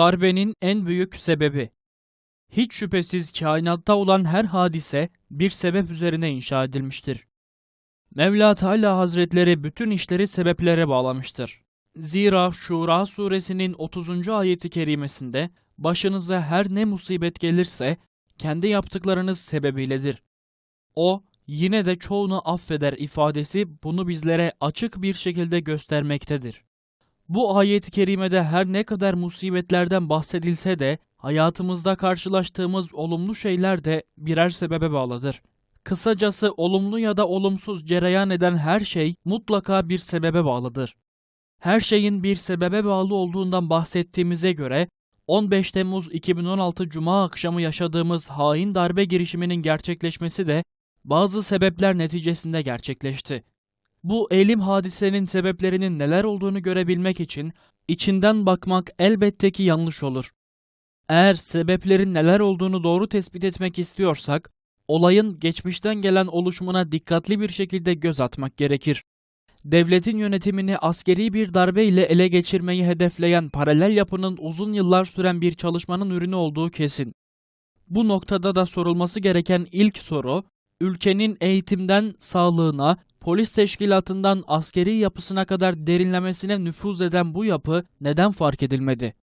Darbenin en büyük sebebi Hiç şüphesiz kainatta olan her hadise bir sebep üzerine inşa edilmiştir. Mevla Teala Hazretleri bütün işleri sebeplere bağlamıştır. Zira Şura suresinin 30. ayeti kerimesinde başınıza her ne musibet gelirse kendi yaptıklarınız sebebiyledir. O yine de çoğunu affeder ifadesi bunu bizlere açık bir şekilde göstermektedir. Bu ayet-i kerimede her ne kadar musibetlerden bahsedilse de hayatımızda karşılaştığımız olumlu şeyler de birer sebebe bağlıdır. Kısacası olumlu ya da olumsuz cereyan eden her şey mutlaka bir sebebe bağlıdır. Her şeyin bir sebebe bağlı olduğundan bahsettiğimize göre 15 Temmuz 2016 Cuma akşamı yaşadığımız hain darbe girişiminin gerçekleşmesi de bazı sebepler neticesinde gerçekleşti. Bu elim hadisenin sebeplerinin neler olduğunu görebilmek için içinden bakmak elbette ki yanlış olur. Eğer sebeplerin neler olduğunu doğru tespit etmek istiyorsak, olayın geçmişten gelen oluşumuna dikkatli bir şekilde göz atmak gerekir. Devletin yönetimini askeri bir darbe ile ele geçirmeyi hedefleyen paralel yapının uzun yıllar süren bir çalışmanın ürünü olduğu kesin. Bu noktada da sorulması gereken ilk soru, ülkenin eğitimden sağlığına, polis teşkilatından askeri yapısına kadar derinlemesine nüfuz eden bu yapı neden fark edilmedi?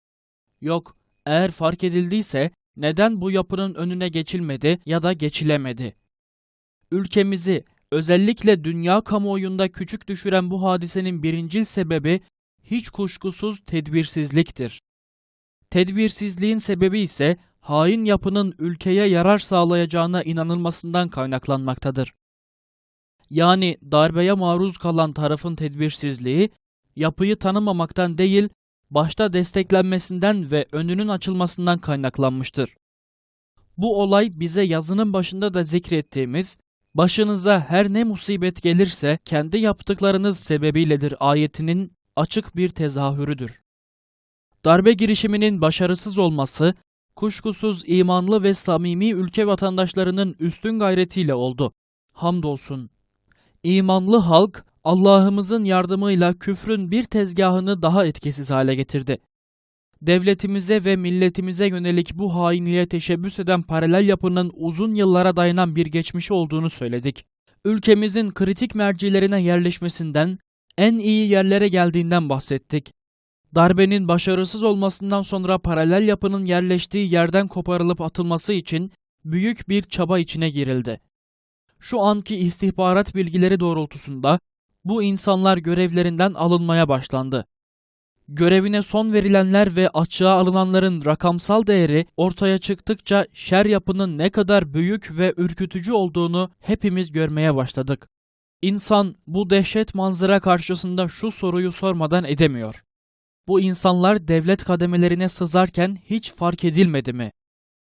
Yok, eğer fark edildiyse neden bu yapının önüne geçilmedi ya da geçilemedi? Ülkemizi özellikle dünya kamuoyunda küçük düşüren bu hadisenin birincil sebebi hiç kuşkusuz tedbirsizliktir. Tedbirsizliğin sebebi ise hain yapının ülkeye yarar sağlayacağına inanılmasından kaynaklanmaktadır. Yani darbeye maruz kalan tarafın tedbirsizliği, yapıyı tanımamaktan değil, başta desteklenmesinden ve önünün açılmasından kaynaklanmıştır. Bu olay bize yazının başında da zikrettiğimiz başınıza her ne musibet gelirse kendi yaptıklarınız sebebiyledir ayetinin açık bir tezahürüdür. Darbe girişiminin başarısız olması kuşkusuz imanlı ve samimi ülke vatandaşlarının üstün gayretiyle oldu. Hamdolsun. İmanlı halk Allah'ımızın yardımıyla küfrün bir tezgahını daha etkisiz hale getirdi. Devletimize ve milletimize yönelik bu hainliğe teşebbüs eden paralel yapının uzun yıllara dayanan bir geçmişi olduğunu söyledik. Ülkemizin kritik mercilerine yerleşmesinden, en iyi yerlere geldiğinden bahsettik. Darbenin başarısız olmasından sonra paralel yapının yerleştiği yerden koparılıp atılması için büyük bir çaba içine girildi. Şu anki istihbarat bilgileri doğrultusunda bu insanlar görevlerinden alınmaya başlandı. Görevine son verilenler ve açığa alınanların rakamsal değeri ortaya çıktıkça şer yapının ne kadar büyük ve ürkütücü olduğunu hepimiz görmeye başladık. İnsan bu dehşet manzara karşısında şu soruyu sormadan edemiyor. Bu insanlar devlet kademelerine sızarken hiç fark edilmedi mi?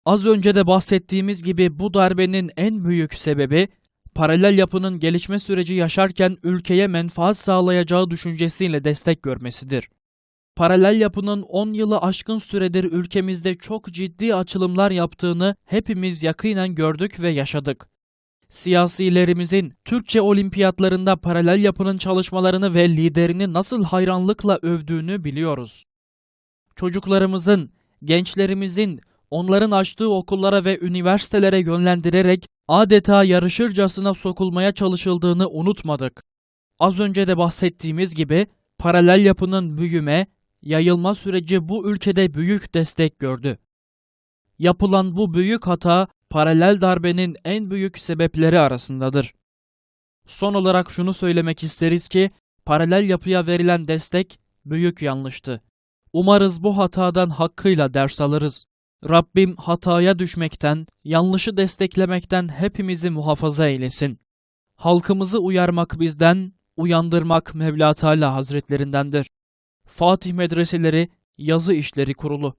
Az önce de bahsettiğimiz gibi bu darbenin en büyük sebebi paralel yapının gelişme süreci yaşarken ülkeye menfaat sağlayacağı düşüncesiyle destek görmesidir. Paralel yapının 10 yılı aşkın süredir ülkemizde çok ciddi açılımlar yaptığını hepimiz yakinen gördük ve yaşadık. Siyasilerimizin Türkçe olimpiyatlarında paralel yapının çalışmalarını ve liderini nasıl hayranlıkla övdüğünü biliyoruz. Çocuklarımızın, gençlerimizin onların açtığı okullara ve üniversitelere yönlendirerek adeta yarışırcasına sokulmaya çalışıldığını unutmadık. Az önce de bahsettiğimiz gibi paralel yapının büyüme, yayılma süreci bu ülkede büyük destek gördü. Yapılan bu büyük hata paralel darbenin en büyük sebepleri arasındadır. Son olarak şunu söylemek isteriz ki paralel yapıya verilen destek büyük yanlıştı. Umarız bu hatadan hakkıyla ders alırız. Rabbim hataya düşmekten, yanlışı desteklemekten hepimizi muhafaza eylesin. Halkımızı uyarmak bizden, uyandırmak Mevla Teala Hazretlerindendir. Fatih Medreseleri Yazı İşleri Kurulu